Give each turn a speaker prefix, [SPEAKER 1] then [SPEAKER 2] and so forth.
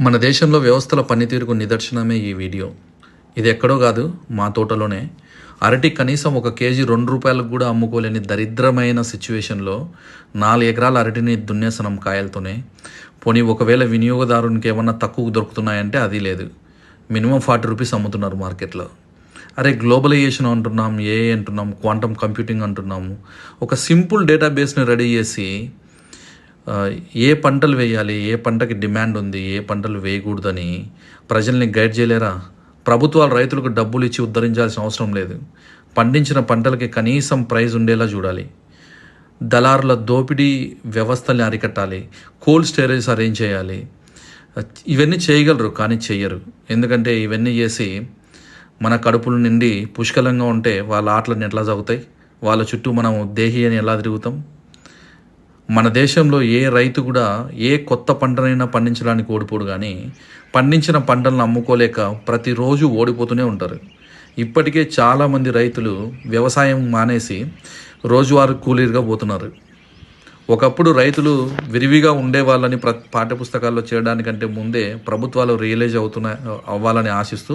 [SPEAKER 1] మన దేశంలో వ్యవస్థల పనితీరుకు నిదర్శనమే ఈ వీడియో. ఇది ఎక్కడో కాదు మా తోటలోనే. అరటి కనీసం ఒక కేజీ రెండు రూపాయలకు కూడా అమ్ముకోలేని దరిద్రమైన సిచ్యువేషన్లో నాలుగు ఎకరాల అరటిని దున్నేసనం కాయలతోనే. పోనీ ఒకవేళ వినియోగదారునికి ఏమన్నా తక్కువ దొరుకుతున్నాయంటే అది లేదు. మినిమం ఫార్టీ రూపీస్ అమ్ముతున్నారు మార్కెట్లో. అరే గ్లోబలైజేషన్ అంటున్నాం ఏ అంటున్నాం క్వాంటమ్ కంప్యూటింగ్ అంటున్నాము. ఒక సింపుల్ డేటాబేస్ని రెడీ చేసి ఏ పంటలు వేయాలి? ఏ పంటకి డిమాండ్ ఉంది? ఏ పంటలు వేయకూడదని ప్రజల్ని గైడ్ చేయలేరా? ప్రభుత్వాలు రైతులకు డబ్బులు ఇచ్చి ఉద్ధరించాల్సిన అవసరం లేదు. పండించిన పంటలకి కనీసం ప్రైజ్ ఉండేలా చూడాలి. దళారుల దోపిడీ వ్యవస్థల్ని అరికట్టాలి. కోల్డ్ స్టోరేజ్ అరేంజ్ చేయాలి. ఇవన్నీ చేయగలరు కానీ చెయ్యరు. ఎందుకంటే ఇవన్నీ చేసి మన కడుపుల నిండి పుష్కలంగా ఉంటే వాళ్ళ ఆటలన్నీ ఎట్లా సాగుతాయి? వాళ్ళ చుట్టూ మనం దేహి అని ఎలా తిరుగుతాం? మన దేశంలో ఏ రైతు కూడా ఏ కొత్త పంటనైనా పండించడానికి ఓడిపోడు కానీ పండించిన పంటలను అమ్ముకోలేక ప్రతిరోజు ఓడిపోతూనే ఉంటారు. ఇప్పటికే చాలామంది రైతులు వ్యవసాయం మానేసి రోజువారీ కూలీలుగా పోతున్నారు. ఒకప్పుడు రైతులు విరివిగా ఉండేవాళ్ళని ప్ర పాఠ్యపుస్తకాల్లో చేయడానికంటే ముందే ప్రభుత్వాలు రియలైజ్ అవుతున్న అవ్వాలని ఆశిస్తూ